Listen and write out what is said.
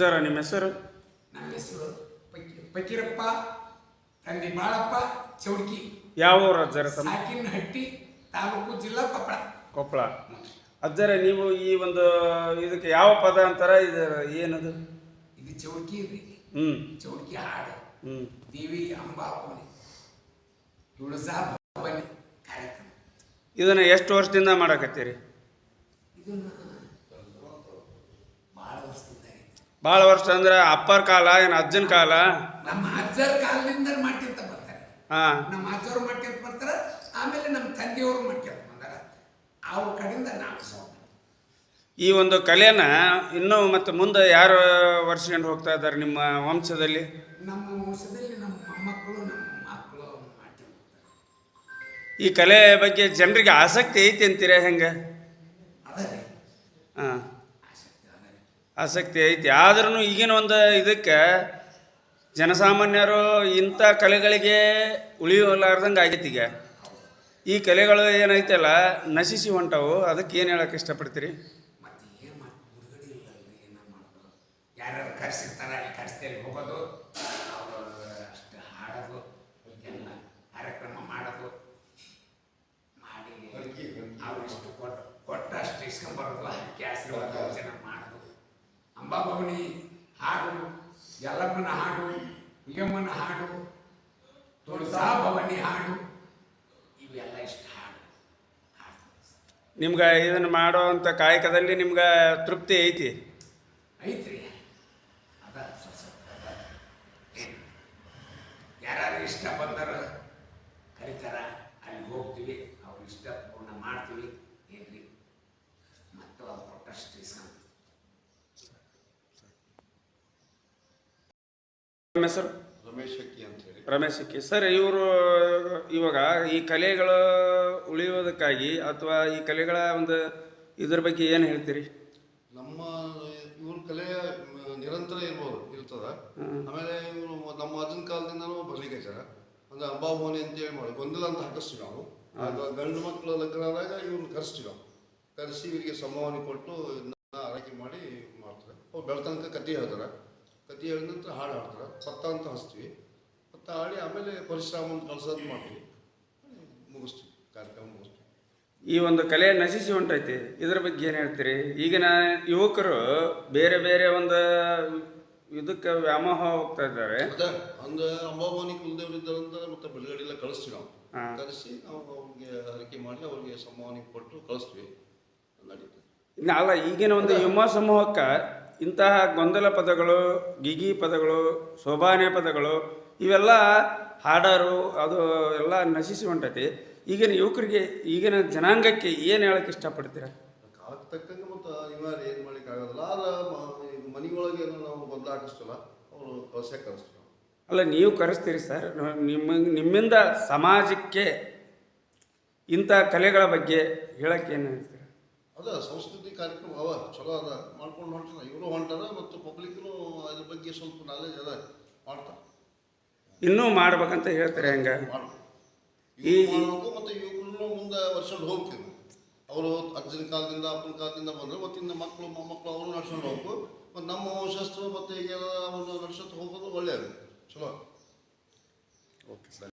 ಅಜ್ಜಾರ ನಿಮ್ಮ ಹೆಸರು? ನನ್ನ ಹೆಸರು ಪಕಿ- ಫಕೀರಪ್ಪ ತಂದೆ ಬಾಳಪ್ಪ ಚೌಡ್ಕಿ. ಯಾವ ಊರು ಅಜ್ಜರ ತಮ್ಮ? ಸಾಕಿನಹಟ್ಟಿ ತಾಲೂಕು ಜಿಲ್ಲಾ ಕೊಪ್ಪಳ. ಕೊಪ್ಪಳ. ಅಜ್ಜರ ನೀವು ಈ ಒಂದು ಇದಕ್ಕೆ ಯಾವ ಪದ ಅಂತಾರ? ಇದು ಏನದು? ಇದು ಚೌಡ್ಕಿ ರೀ ಹ್ಮ್. ಚೌಡ್ಕಿ ಹಾಡು. ಹ್ಮ್. ದೇವಿ ಅಂಬಾಭವನಿ ತುಳಸಾ ಬನ್ನಿ ಕಾರ್ಯಕ್ರಮ. ಇದನ್ನ ಎಷ್ಟು ವರ್ಷದಿಂದ ಮಾಡಕತ್ತೀರಿ? ಇದನ್ನ ಭಾಳ ವರ್ಷದಿಂದ ಐತಿ. ಭಾಳ ವರ್ಷ ಅಂದ್ರೆ ಅಪ್ಪರ ಕಾಲ ಏನು ಅಜ್ಜನ ಕಾಲ? ನಮ್ಮ ಅಜ್ಜರ ಕಾಲದಿಂದ ಮಾಡ್ಕೊಂತ ಬರ್ತಾರೆ. ಹಾ. ನಮ್ಮ ಅಜ್ಜವ್ರು ಮಾಡ್ಕೊಂತ ಬರ್ತಾರೆ ಆಮೇಲೆ ನಮ್ಮ ತಂದೆಯವರು ಮಾಡ್ಕೊಂತ ಬಂದಾರ ಅವ್ರ ಕಡೆಯಿಂದ ನಾವು ಈ ಒಂದು ಕಲೆನ ಇನ್ನೂ ಮತ್ತೆ ಮುಂದೆ ಯಾರು ವರ್ಷಕೊಂಡು ಹೋಗ್ತಾ ಇದ್ದಾರೆ ನಿಮ್ಮ ವಂಶದಲ್ಲಿ? ನಮ್ಮ ವಂಶದಲ್ಲಿ ನಮ್ಮ ಮೊಮ್ಮಕ್ಕಳು ನಮ್ಮ ಮಕ್ಕಳು ಮಾಡ್ಕೊಂಡು ಈ ಕಲೆ ಬಗ್ಗೆ ಜನರಿಗೆ ಆಸಕ್ತಿ ಐತಿ ಅಂತೀರಾ ಹೆಂಗೆ? ಅದೇ ಹಾಂ. ಆಸಕ್ತಿ ಐತಿ. ಆದ್ರೂ ಈಗಿನ ಒಂದು ಇದಕ್ಕೆ ಜನಸಾಮಾನ್ಯರು ಇಂಥ ಕಲೆಗಳಿಗೆ ಉಳಿಯಲಾರ್ದಂಗೆ ಆಗೈತಿ ಈಗ. ಈ ಕಲೆಗಳು ಏನೈತಲ್ಲ ನಶಿಸಿ ಹೊಂಟವು ಅದಕ್ಕೆ ಏನು ಹೇಳಕ್ಕೆ ಇಷ್ಟಪಡ್ತೀರಿ? ಯಾರ್ಯಾರು ಕರ್ಸಿರ್ತಾರ ಅಲ್ಲಿ ಕರ್ಸ್ತೇಲಿ ಹೋಗೋದು ಅವರು ಅಷ್ಟು ಹಾಡೋದು ಎಲ್ಲ ಕಾರ್ಯಕ್ರಮ ಮಾಡೋದು ಮಾಡಿ ಅವ್ರು ಇಷ್ಟು ಕೊಟ್ಟು ಕೊಟ್ಟು ಅಷ್ಟು ಇಸ್ಕೊಂಬರೋದು ಹಕ್ಕಿ ಆಶೀರ್ವಾದ ಜನ ಮಾಡೋದು ಅಂಬಾಭವನಿ ಹಾಡು ಯಲ್ಲಮ್ಮನ ಹಾಡು ಹುಲಿಯಮ್ಮನ ಹಾಡು ತುಳಸಾ ಭವನಿ ಹಾಡು. ಇವೆಲ್ಲ ಇಷ್ಟ ಹಾಡು. ನಿಮ್ಗೆ ಇದನ್ನು ಮಾಡೋ ಅಂಥ ಕಾಯಕದಲ್ಲಿ ನಿಮ್ಗೆ ತೃಪ್ತಿ ಐತಿ? ಐತ್ರಿ. ಅದ ಯಾರು ಇಷ್ಟ ಬಂದಾರ ಕರಿತಾರ? ಅಲ್ಲಿ ಹೋಗ್ತೀವಿ. ಅವ್ರ ಇಷ್ಟ ಪೂರ್ಣ ಮಾಡ್ತೀವಿ. ಏನ್ರಿ? ಮತ್ತು ಅವ್ರು ಕೊಟ್ಟಷ್ಟು ಇಸ್ಕೊಂಡು ಹೆಸರು? ರಮೇಶ್ ಅಂತ ಹೇಳಿ ರಮೇಶ್ ಸಿಕ್ಕಿ ಸರ್ ಇವರು ಇವಾಗ ಈ ಕಲೆಗಳು ಉಳಿಯೋದಕ್ಕಾಗಿ ಅಥವಾ ಈ ಕಲೆಗಳ ಒಂದು ಇದ್ರ ಬಗ್ಗೆ ಏನು ಹೇಳ್ತೀರಿ? ನಮ್ಮ ಇವ್ರ ಕಲೆ ನಿರಂತರ ಇರ್ಬೋದು ಇರ್ತದ. ಆಮೇಲೆ ಇವರು ನಮ್ಮ ಅಜ್ಜನ ಕಾಲದಿಂದನೂ ಬರ್ಲಿಕ್ಕೆ ಅಂದ್ರೆ ಅಂಬಾಭವನಿ ಅಂತೇಳಿ ಮಾಡಿ ಗೊಂದಲ ಅಂತ ಹಾಕಿಸ್ತೀವಿ ನಾವು. ಆಗ ಗಂಡು ಮಕ್ಕಳು ಲಗ್ನ ಆದಾಗ ಇವ್ರನ್ನ ಕರೆಸ್ತೀವಿ ನಾವು. ಕರೆಸಿ ಇವರಿಗೆ ಸಂಭಾವನೆ ಕೊಟ್ಟು ಆರೈಕೆ ಮಾಡಿ ಮಾಡ್ತಾರೆ. ಅವ್ರು ಬೆಳ್ತನಕ ಕತ್ತಿ ಹೇಳ್ತಾರೆ. ಕತೆ ಹೇಳಿದ ನಂತರ ಹಾಡು ಹಾಡ್ತಾರೆ ಪತ್ತ ಅಂತ ಹಚ್ತೀವಿ. ಪತ್ತ ಹಾಡಿ ಆಮೇಲೆ ಪರಿಶ್ರಮ ಕಳ್ಸೋದು ಮಾಡ್ತೀವಿ. ಮುಗಿಸ್ತೀವಿ. ಕಾರ್ಯಕ್ರಮ ಮುಗಿಸ್ತೀವಿ. ಈ ಒಂದು ಕಲೆ ನಶಿಸಿ ಹೊಂಟೈತಿ. ಇದ್ರ ಬಗ್ಗೆ ಏನು ಹೇಳ್ತೀರಿ? ಈಗಿನ ಯುವಕರು ಬೇರೆ ಬೇರೆ ಒಂದು ಇದಕ್ಕೆ ವ್ಯಾಮೋಹ ಹೋಗ್ತಾ ಇದ್ದಾರೆ. ಒಂದು ಅಂದ್ರೆ ಅಂಬಾಭವಾನಿ ಕುಲದೇವ್ರು ಮತ್ತೆ ಬೆಳಗಡೆ ಎಲ್ಲ ಕಳಿಸ್ತೀವಿ ನಾವು. ಕಳಿಸಿ ನಾವು ಅವ್ರಿಗೆ ಹರಕೆ ಮಾಡಿ ಅವ್ರಿಗೆ ಸಂಭಾವನೆ ಕೊಟ್ಟು ಕಳಿಸ್ತೀವಿ. ನಡೀತದೆ. ಅಲ್ಲ ಈಗಿನ ಒಂದು ಯುವ ಸಮೂಹಕ್ಕೆ ಇಂತಹ ಗೊಂದಲ ಪದಗಳು ಗಿಗಿ ಪದಗಳು ಶೋಭಾನೆ ಪದಗಳು ಇವೆಲ್ಲ ಹಾಡರು ಅದು ಎಲ್ಲ ನಶಿಸಿ ಹೊಂಟೈತಿ. ಈಗಿನ ಯುವಕರಿಗೆ ಈಗಿನ ಜನಾಂಗಕ್ಕೆ ಏನು ಹೇಳಕ್ಕೆ ಇಷ್ಟಪಡ್ತೀರಾ? ಕಾಲಕ್ಕೆ ತಕ್ಕಂಗೆ ಮತ್ತು ಏನು ಮಾಡ್ಲಿಕ್ಕೆ ಆಗೋದಿಲ್ಲ ಆದ್ರೆ ಮನೆಯೊಳಗೆ ನಾವು ಅವರು ಅಲ್ಲ ನೀವು ಕರೆಸ್ತೀರಿ ಸರ್. ನಿಮ್ಮ ನಿಮ್ಮಿಂದ ಸಮಾಜಕ್ಕೆ ಇಂಥ ಕಲೆಗಳ ಬಗ್ಗೆ ಹೇಳಕ್ಕೆ ಏನು ಹೇಳ್ತೀರಾ? ಅದ ಸಂಸ್ಕೃತಿ ಕಾರ್ಯಕ್ರಮ ಅವ ಚಲೋ ಅದ. ಮಾಡ್ಕೊಂಡು ಹೊಂಟಾರ ಇವರು ಹೊಂಟಾರ ಮತ್ತು ಪಬ್ಲಿಕ್ನು ಅದ್ರ ಬಗ್ಗೆ ಸ್ವಲ್ಪ ನಾಲೆಜ್ ಅದ ಮಾಡ್ತಾರೆ. ಇನ್ನೂ ಮಾಡ್ಬೇಕಂತ ಹೇಳ್ತಾರೆ ಹೆಂಗೆ? ಮಾಡ್ಬೇಕು. ಈ- ಇವ್ರು ಮಾಡ್ಬೇಕು ಮತ್ತು ಯುವಕರು ಮುಂದೆ ವರ್ಷ ಹೋಗ್ತೀವಿ. ಅವರು ಅಜ್ಜನ ಕಾಲದಿಂದ ಅಪ್ಪನ ಕಾಲದಿಂದ ಬಂದ್ರೆ ಮತ್ತಿನ್ನ ಮಕ್ಕಳು ಮೊಮ್ಮಕ್ಕಳು ಅವರು ನಡ್ಸ್ಕೊಂಡು ಹೋಗ್ಬೇಕು. ಮತ್ತು ನಮ್ಮ ಶಸ್ತ್ರ ಮತ್ತು ಈಗ ಒಂದು ನಡ್ಸೋದು ಹೋಗೋದು ಒಳ್ಳೆಯದು ಚಲೋ. Okay sir.